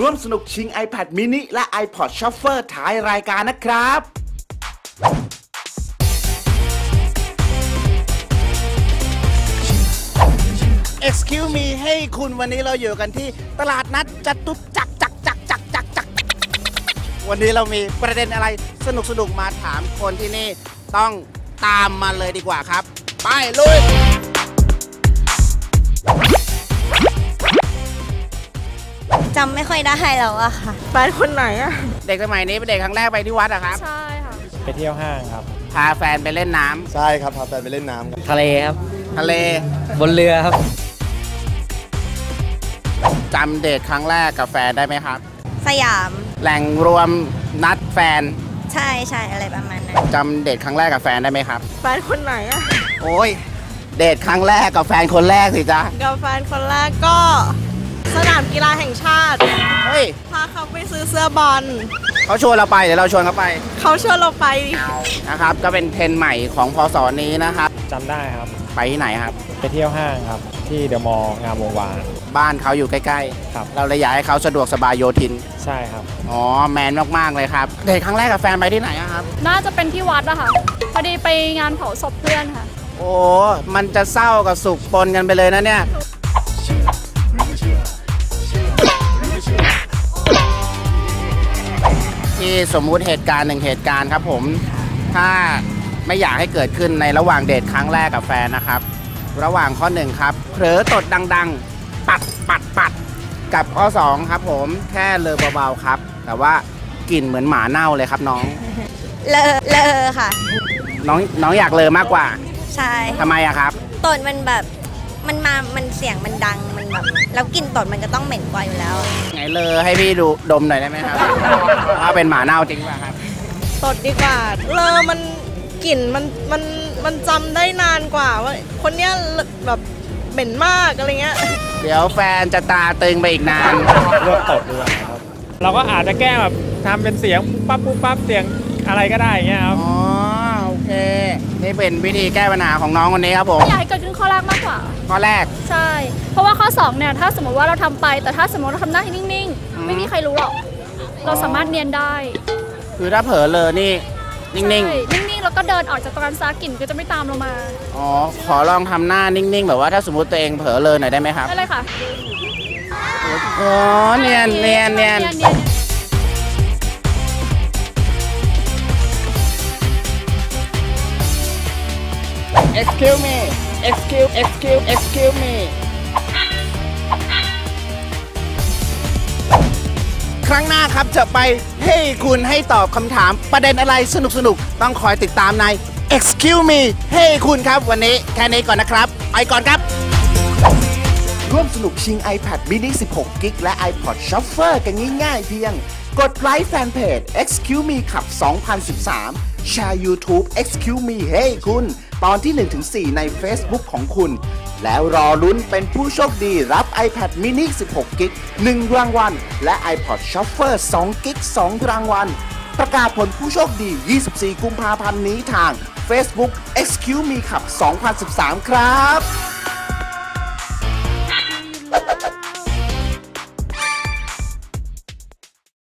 ร่วมสนุกชิง iPad mini และ iPod Shuffle ท้ายรายการนะครับ Excuse me ให้คุณวันนี้เราอยู่กันที่ตลาดนัดจตุจักรจักรจักรจักรจักรจักรวันนี้เรามีประเด็นอะไรสนุกสนุกมาถามคนที่นี่ต้องตามมาเลยดีกว่าครับ ไปลุย จำไม่ค่อยได้แล้วอะค่ะแฟนคนไหนอะเด็กสมัยนี้เป็นเด็กครั้งแรกไปที่วัดอะครับ ใช่ค่ะ ไปเที่ยวห้างครับ พาแฟนไปเล่นน้ำใช่ครับ พาแฟนไปเล่นน้ำครับทะเลครับ ทะเล บนเรือครับจำเดทครั้งแรกกับแฟนได้ไหมครับ สยาม แหล่งรวมนัดแฟน ใช่ใช่อะไรประมาณนั้นจำเดทครั้งแรกกับแฟนได้ไหมครับ แฟนคนไหนอะโอ้ยเดทครั้งแรกกับแฟนคนแรกสิจ๊ะกับแฟนคนแรกก็ สนามกีฬาแห่งชาติ เฮ้ย พาเขาไปซื้อเสื้อบอล เขาชวนเราไปเดี๋ยวเราชวนเขาไป เขาชวนเราไป นะครับ ก็เป็นเทรนด์ใหม่ของพศนี้นะครับ จำได้ครับ ไปที่ไหนครับ ไปเที่ยวห้างครับ ที่เดอะมอลล์งามวงวาน บ้านเขาอยู่ใกล้ครับๆเราเลยอยากให้เขาสะดวกสบายโยทิน ใช่ครับ อ๋อ แมนมากๆเลยครับ เดทครั้งแรกกับแฟนไปที่ไหนอะครับ น่าจะเป็นที่วัดอะค่ะ พอดีไปงานเผาศพเพื่อนค่ะ โอ้ มันจะเศร้ากับสุขปนกันไปเลยนะเนี่ย ที่สมมุติเหตุการณ์หนึ่งเหตุการณ์ครับผมถ้าไม่อยากให้เกิดขึ้นในระหว่างเดทครั้งแรกกับแฟนนะครับ ระหว่างข้อหนึ่งครับเผลอตดดังๆ ปัดปัดปัดกับข้อสองครับผมแค่เลอเบาๆครับ แต่ว่ากลิ่นเหมือนหมาเน่าเลยครับน้อง เลอเลอค่ะ น้องน้องอยากเลอมากกว่า ใช่ทำไมอะครับตดมันแบบ มันมา มันเสียงมันดัง มันแบบ แล้วกลิ่นตดมันก็ต้องเหม็นกว่าอยู่แล้ว ไงเลอให้พี่ดูดมหน่อยได้ไหมครับ ว่าเป็นหมาเน่าจริงป่ะครับ ตดดีกว่า เลอมันกลิ่นมัน มัน มันจำได้นานกว่าว่าคนเนี้ยแบบเหม็นมากอะไรเงี้ย เดี๋ยวแฟนจะตาตึงไปอีกนานเลือกตดด้วยครับ เราก็อาจจะแกล้งแบบทำเป็นเสียงปุ๊บปั๊บปุ๊บปั๊บเสียงอะไรก็ได้อย่างเงี้ยครับ อ๋อ โอเค นี่เป็นวิธีแก้ปัญหาของน้องคนนี้ครับผมอยากให้เกิด ขึ้นข้อแรกมากกว่า ข้อแรก ใช่ เพราะว่าข้อ2เนี่ยถ้าสมมติว่าเราทำไป แต่ถ้าสมมติเราทำหน้าที่นิ่งอืม ๆ ไม่มีใครรู้หรอก เราสามารถเนียนได้คือถ้าเผลอเลอนี่นิ่งใช่นิ่งๆแล้วก็เดินออกจากตรงนั้นซากลิ่นก็จะไม่ตามเรามาๆอ๋อขอลองทำหน้านิ่งๆ แบบว่าถ้าสมมติตัวเองเผลอเลอหน่อยได้ไหมครับได้เลยค่ะอ๋อเนียนเนียนเนียนเนียน excuse me excuse excuse excuse me ครั้งหน้าครับจะไปให้คุณให้ตอบคำถามประเด็นอะไรสนุกสนุกๆต้องคอยติดตามใน excuse me ให้คุณครับวันนี้แค่นี้ก่อนนะครับ ไปก่อนครับร่วมสนุกชิง iPad mini 16กิกและ iPod Shuffle กันง่ายๆเพียง กดไลค์แฟนเพจ Excuse Me ขับ 2013 แชร์ YouTube Excuse Me ให้คุณ ตอนที่ 1-4 ใน Facebook ของคุณ แล้วรอลุ้นเป็นผู้โชคดีรับ iPad mini 16 กิก1รางวัล และ iPod Shuffle 2 กิก2รางวัล ประกาศผลผู้โชคดี 24 กุมภาพันธ์นี้ทาง Facebook Excuse Me ขับ 2013 ครับ